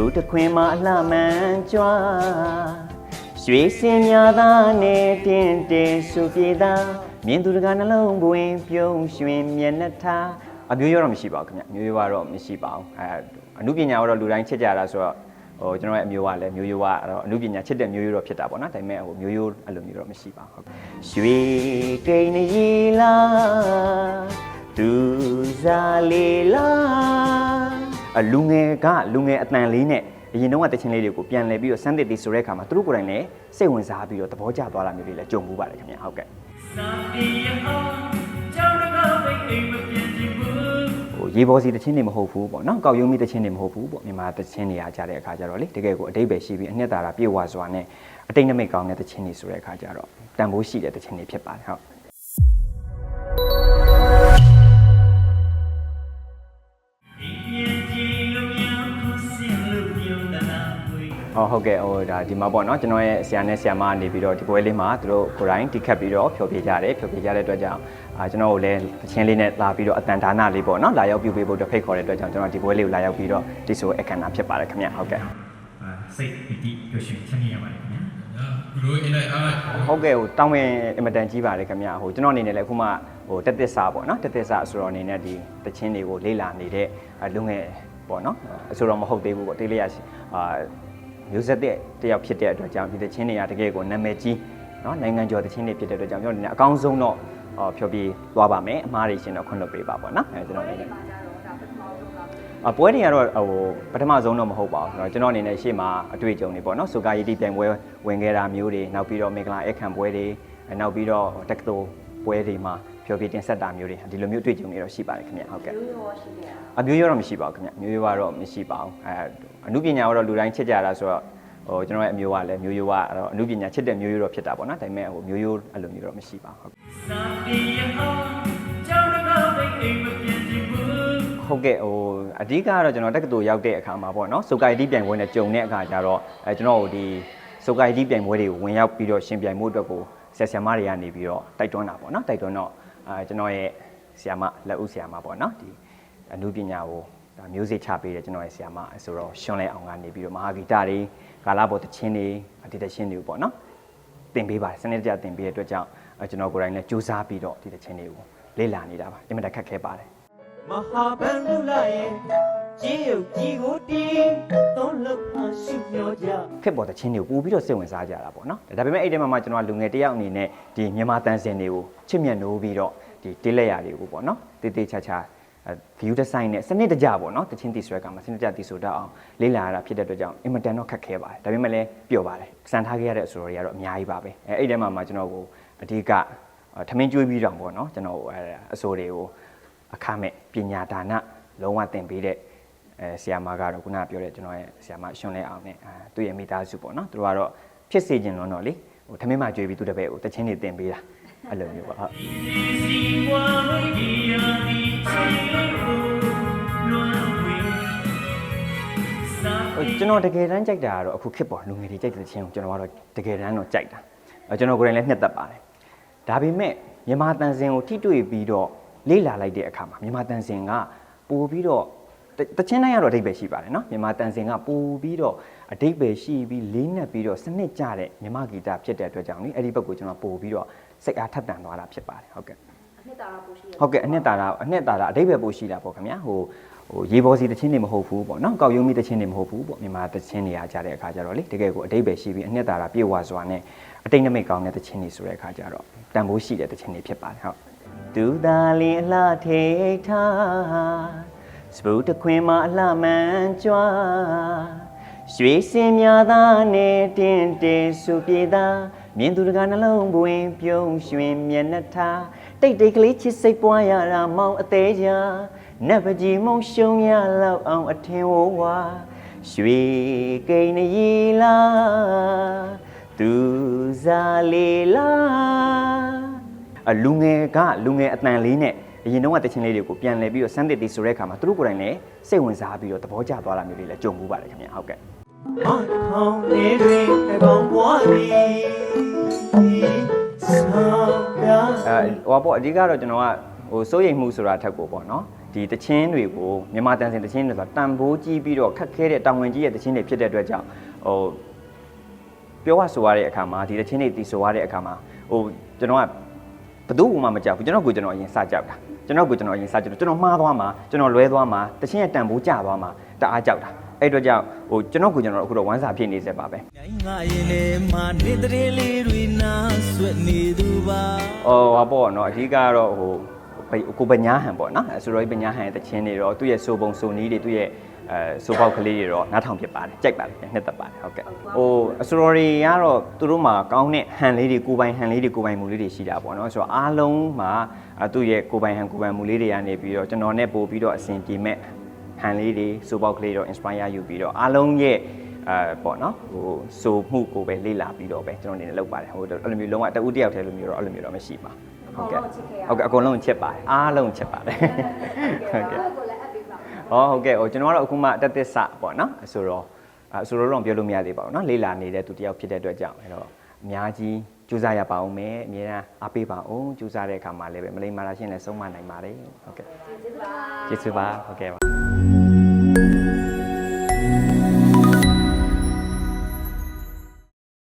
ဘူတခွင်မှာအလှမှန်ကြွားရွှေစင်များသားနဲ့တင်းတင်းဆူပြေသားမြင်သူတကာနှလုံးပွင့်ပြုံးရွှင်မျက်နှာထားအမျိုးရောတော့မရှိပါဘူးခင်ဗျမျိုးရောတော့မရှိပါဘူးအဲအမှုပညာကတော့လူတိုင်းချစ်ကြတာဆိုတော့ဟိုကျွန်တော်ရဲ့အမျိုးကလည်းမျိုးရိုးကအဲ့တော့အမှုပညာချစ်တဲ့မျိုးရိုးတော့ဖြစ်တာပေါ့နော်ဒါပေမဲ့ဟိုမျိုးရိုးအဲ့လိုမျိုးတော့မရှိပါဘူးဟုတ်ရွှေကိန်းရီလာသူစားလေးလာအ လူငယ်ကလူငယ်အတန်လေးနဲ့အရင်တော့ကတချင်းလေးတွေကိုပြန်လဲပြီးတော့စမ်းသစ်တီဆိုတဲ့အခါမှာသူတို့ကိုယ်တိုင်လည်းစိတ်ဝင်စားပြီးတော့သဘောကျသွားတာမျိုးတွေလည်းကြုံမှုပါတယ်ခင်ဗျဟုတ်ကဲ့စာပြေအောင်ကြောင်းရကမိတ်အိမ်မပြင်းချင်ဘူးဟိုရေပေါ်စီတချင်းတွေမဟုတ်ဘူးပေါ့နော်ကောက်ရုံးမိတချင်းတွေမဟုတ်ဘူးပေါ့မြန်မာတချင်းတွေအားကြတဲ့အခါကျတော့လေတကယ်ကိုအတိတ်ပဲရှိပြီးအနှစ်သာရပြေဝစွာနဲ့အတိတ်နမိတ်ကောင်းတဲ့တချင်းတွေဆိုတဲ့အခါကျတော့တန်ဖိုးရှိတဲ့တချင်းတွေဖြစ်ပါတယ်ဟုတ် ဝေးဟောဟုတ်ကဲ့ဟိုဒါဒီမှာပေါ့နော်ကျွန်တော်ရဲ့ဆရာနဲ့ဆရာမကနေပြီးတော့ဒီပွဲလေးမှာသူတို့ကိုယ်တိုင်တိခတ်ပြီးတော့ဖြောပြကြတယ်ဖြောပြကြတဲ့အတွက်ကြောင့်အာကျွန်တော်ကိုလည်းတချင်းလေးနဲ့လာပြီးတော့အတန်ဒါနလေးပေါ့နော်လာရောက်ပြုပေးဖို့အတွက်ဖိတ်ခေါ်တဲ့အတွက်ကြောင့်ကျွန်တော်ဒီပွဲလေးကိုလာရောက်ပြီးတော့ဒီဆိုအခမ်းအနားဖြစ်ပါတယ်ခင်ဗျဟုတ်ကဲ့အာစိတ်ပီတိပျော်ရွှင်ချမ်းမြေ့ရပါတယ်ခင်ဗျာဘရိုအင်းလိုက်အားလိုက်ဟုတ်ကဲ့ဟိုတောင်းဝင်အင်မတန်ကြီးပါတယ်ခင်ဗျဟိုကျွန်တော်အနေနဲ့လည်းအခုမှဟိုတက်သစ္စာပေါ့နော်တက်သစ္စာဆိုတော့အနေနဲ့ဒီတချင်းတွေကိုလေ့လာနေတဲ့လူငယ်ပေါ့နော်အဆိုတော့မဟုတ်သေးဘူးပေါ့တေးလေးရရှိအာ မျိုးဆက်တဲ့တယောက်ဖြစ်တဲ့အတွက်ကြောင့်ဒီတချင်းတွေကတကယ်ကိုနာမည်ကြီးနော်နိုင်ငံကျော်တချင်းတွေဖြစ်တဲ့အတွက်ကြောင့်ကျွန်တော်အနေနဲ့အကောင်းဆုံးတော့ဟောဖြောပြသွားပါမယ်အမှားတွေရှင်တော့ခွင့်လွှတ်ပေးပါပေါ့နော်အဲကျွန်တော်အနေနဲ့အပွဲတွေကတော့ဟိုပထမဆုံးတော့မဟုတ်ပါဘူးကျွန်တော်အနေနဲ့ရှေ့မှာအတွေ့အကြုံတွေပေါ့နော်ဆိုကာယီတီပြိုင်ပွဲဝင်ခဲ့တာမျိုးတွေနောက်ပြီးတော့မင်္ဂလာအခမ်းပွဲတွေနောက်ပြီးတော့တက္ကသိုလ်ပွဲတွေမှာ ဖြောပြတင်ဆက်တာမျိုးတွေဒီလိုမျိုးအတွေ့အကြုံတွေတော့ရှိပါတယ်ခင်ဗျဟုတ်ကဲ့အမျိုးရောတော့မရှိပါဘူးခင်ဗျမျိုးရောကတော့မရှိပါဘူးအဲအမှုပညာကတော့လူတိုင်းချစ်ကြတာဆိုတော့ဟိုကျွန်တော်ရဲ့အမျိုးကလည်းမျိုးရိုးကအဲ့တော့အမှုပညာချစ်တဲ့မျိုးရိုးတော့ဖြစ်တာပေါ့နော်ဒါပေမဲ့ဟိုမျိုးရိုးအဲ့လိုမျိုးတော့မရှိပါဘူးစာပြေအောင်ကြောင်းရကမိတ်အိမ်မပြင်းချင်ဘူးဟုတ်ကဲ့ဟိုအဓိကကတော့ကျွန်တော်တက္ကသိုလ်ရောက်တဲ့အခါမှာပေါ့နော်စုကာယတိပြိုင်ပွဲနဲ့ကြုံတဲ့အခါကျတော့အဲကျွန်တော်တို့ဒီစုကာယတိပြိုင်ပွဲတွေကိုဝင်ရောက်ပြီးတော့ရှင်ပြိုင်မှုအတွက်ကိုဆရာဆရာမတွေကနေပြီးတော့တိုက်တွန်းတာပေါ့နော်တိုက်တွန်းတော့ အဲကျွန်တော်ရဲ့ဆရာမလက်ဦးဆရာမပေါ့နော်ဒီအနုပညာကိုဒါမျိုးစေ့ချပေးတယ်ကျွန်တော်ရဲ့ဆရာမဆိုတော့ရှင်လဲအောင်ကနေပြီးတော့မဟာဂီတတွေကာလာဘောတချင်းတွေအဒီတချင်းတွေပေါ့နော်သင်ပေးပါတယ်စနစ်တကျသင်ပေးတဲ့အတွက်ကြောင့်အဲကျွန်တော်ကိုယ်တိုင်လည်းစူးစမ်းပြီးတော့ဒီတချင်းတွေကိုလေ့လာနေတာပါအင်မတန်ခက်ခဲပါတယ်မဟာဗန္ဓုလရဲ့ ကြေးရုပ်ကြီးကိုတီးသုံးလုံးအားရှုမျောကြခက်ပေါ်တဲ့ချင်းတွေကိုပို့ပြီးတော့စိတ်ဝင်စားကြတာပေါ့နော်ဒါပေမဲ့အဲ့ဒီမှာမှကျွန်တော်ကလူငယ်တစ်ယောက်အနေနဲ့ဒီမြန်မာတန်စင်တွေကိုချစ်မြတ်နိုးပြီးတော့ဒီတေးလက်ရာတွေကိုပေါ့နော်တေးသေးချာချာ view design နဲ့စနစ်တကျပေါ့နော်တချင်းတီဆွဲကမှာစနစ်တကျတီဆိုတတ်အောင်လေ့လာရတာဖြစ်တဲ့အတွက်ကြောင့်အင်မတန်တော့ခက်ခဲပါတယ်ဒါပေမဲ့လည်းပျော်ပါတယ်စံထားခဲ့ရတဲ့အဆိုတော်တွေကတော့အများကြီးပါပဲအဲအဲ့ဒီမှာမှကျွန်တော်ကိုအဓိကထမင်းကျွေးပြီးတော့ပေါ့နော်ကျွန်တော်အဲအဆိုတွေကိုအခမဲ့ပညာဒါနလုံးဝသင်ပေးတဲ့ အဲဆီယာမကတော့ခုနကပြောတဲ့ကျွန်တော်ရဲ့ဆီယာမရှင်လဲအောင်နဲ့အဲသူ့ရဲ့မိသားစုပေါ့နော်သူတို့ကတော့ဖြစ်စေခြင်းလုံးတော့လေဟိုထမင်းမှကြွေးပြီးသူတပည့်ကိုတချင်းနေတင်ပေးတာအဲ့လိုမျိုးပေါ့ဟုတ်စီဝါဝိဒီယာဒီချီလို့လွန်ဝေးစာဟိုကျွန်တော်တကယ်တမ်းကြိုက်တာကတော့အခုခစ်ပေါ်လူငယ်တွေကြိုက်တဲ့ချင်းကိုကျွန်တော်ကတော့တကယ်တမ်းတော့ကြိုက်တာအဲကျွန်တော်ကိုယ်တိုင်လည်းနှစ်သက်ပါတယ်ဒါပေမဲ့မြန်မာတန်စင်ကိုထိတွေ့ပြီးတော့လေ့လာလိုက်တဲ့အခါမှာမြန်မာတန်စင်ကပို့ပြီးတော့ တတချင်းတိုင်းကတော့အဓိပ္ပာယ်ရှိပါတယ်နော်မြန်မာတန်စင်ကပို့ပြီးတော့အဓိပ္ပာယ်ရှိပြီးလေးနက်ပြီးတော့စနစ်ကျတဲ့မြန်မာဂီတဖြစ်တဲ့အတွက်ကြောင့်လေအဲ့ဒီဘက်ကိုကျွန်တော်ပို့ပြီးတော့စိတ်အားထက်သန်သွားတာဖြစ်ပါတယ်ဟုတ်ကဲ့အနှစ်သာရပိုရှိရဟုတ်ကဲ့အနှစ်သာရအနှစ်သာရအဓိပ္ပာယ်ပို့ရှိတာပေါ့ခင်ဗျာဟိုဟိုရေပေါ်စီတချင်းတွေမဟုတ်ဘူးပေါ့နော်ကောက်ရုံးမိတချင်းတွေမဟုတ်ဘူးပေါ့မြန်မာတချင်းတွေအားကြတဲ့အခါကျတော့လေတကယ်ကိုအဓိပ္ပာယ်ရှိပြီးအနှစ်သာရပြေဝစွာနဲ့အတိတ်နမိတ်ကောင်းတဲ့တချင်းတွေဆိုတဲ့အခါကျတော့တန်ဖိုးရှိတဲ့တချင်းတွေဖြစ်ပါတယ်ဟုတ်သူသာလင်အလှထိတ်ထား စပူတခွင်မှာအလှမှန်ကြွားရွှေစင်များသားနဲ့တင်းတင်းဆူပြေသားမြင်သူတကာနှလုံးပွင့်ပြုံးရွှင်မျက်နှာထားတိတ်တိတ်ကလေးချစ်စိတ်ပွားရတာမောင်အသေးချာနတ်ပကြီးမုံရှုံရလောက်အောင်အထင်ဝဝါရွှေကိန်းရီလာသူစားလေးလာအလူငယ်ကလူငယ်အတန်လေးနဲ့ အရင်တော့ကတချင်းလေးတွေကိုပြန်လဲပြီးတော့စမ်းသစ်တီဆိုတဲ့အခါမှာသူတို့ကိုယ်တိုင်လည်းစိတ်ဝင်စားပြီးတော့သဘောကျသွားတာမျိုးတွေလည်းကြုံမှုပါတယ်ခင်ဗျာဟုတ်ကဲ့မထောင်လေးတွေအပေါင်းဘွားသည်ဆောင်းပြအဲဟိုပေါ့အဓိကတော့ကျွန်တော်ကဟိုစိုးရိမ်မှုဆိုတာထက်ကိုပေါ့နော်ဒီတချင်းတွေကိုမြန်မာတန်စင်တချင်းတွေဆိုတာတန်ဖိုးကြီးပြီးတော့ခက်ခဲတဲ့တောင်ဝင်ကြီးရဲ့တချင်းတွေဖြစ်တဲ့အတွက်ကြောင့်ဟိုပြောရဆိုရတဲ့အခါမှာဒီတချင်းတွေတီဆိုရတဲ့အခါမှာဟိုကျွန်တော်က ဘယ်သူမှမကြောက်ဘူးကျွန်တော်ကိုကျွန်တော်အရင်စကြောက်တာကျွန်တော်ကိုကျွန်တော်အရင်စကြောက်ကျွန်တော်မှားသွားမှာကျွန်တော်လွဲသွားမှာတချင်းရဲ့တန်ဖိုးကျသွားမှာတအားကြောက်တာအဲ့အတွက်ကြောင့်ဟိုကျွန်တော်ကိုကျွန်တော်အခုတော့ဝမ်းစာဖြစ်နေစေပါပဲငါရင်ထဲမှာနေတဲ့လေးတွေနာဆွတ်နေသူပါ။အော်ဟာပေါ့နော်အဓိကတော့ဟိုဘိကိုပညာဟန်ပေါ့နော်အဆိုတော့ပညာဟန်ရဲ့တခြင်းတွေတော့သူ့ရဲ့ဆိုပုံဆိုနီးတွေသူ့ရဲ့ အဲဆိုပေါက်ကလေးတွေတော့နားထောင်ဖြစ်ပါတယ်ကြိုက်ပါတယ်နှစ်သက်ပါတယ်ဟုတ်ကဲ့ဟိုအဆိုတော်တွေကတော့သူတို့မှာကောင်းတဲ့ဟန်လေးတွေကိုပိုင်ဟန်လေးတွေကိုပိုင်မူလေးတွေရှိတာပေါ့နော်ဆိုတော့အားလုံးမှာအဲသူ့ရဲ့ကိုပိုင်ဟန်ကိုပိုင်မူလေးတွေကနေပြီးတော့ကျွန်တော်နဲ့ပို့ပြီးတော့အဆင်ပြေမဲ့ဟန်လေးတွေဆိုပေါက်ကလေးတော့ inspire ယူပြီးတော့အားလုံးရဲ့အဲပေါ့နော်ဟိုဆိုမှုကိုပဲလေ့လာပြီးတော့ပဲကျွန်တော်အနေနဲ့လုပ်ပါတယ်ဟိုအဲ့လိုမျိုးလုံးဝတဦးတယောက်တည်းလိုမျိုးတော့အဲ့လိုမျိုးတော့မရှိပါဘူးဟုတ်ကဲ့ဟုတ်ကဲ့အကုန်လုံးချစ်ပါတယ်အားလုံးချစ်ပါတယ်ဟုတ်ကဲ့ ဩဟုတ်ကဲ့ဟိုကျွန်တော်ကတော့အခုမှတက်သစ္စာပေါ့နော်အဆိုတော့အဆိုတော့တော့ပြောလို့မရသေးပါဘူးနော်လေ့လာနေတဲ့သူတယောက်ဖြစ်တဲ့အတွက်ကြောင့်အဲ့တော့အများကြီးကြိုးစားရပါအောင်မယ်အများအားအားပေးပါအောင်ကြိုးစားတဲ့အခါမှာလည်းပဲမလိမ္မာတာရှင်းလဲဆုံးမနိုင်ပါတယ်ဟုတ်ကဲ့ကျေးဇူးပါကျေးဇူးပါဟုတ်ကဲ့ပါ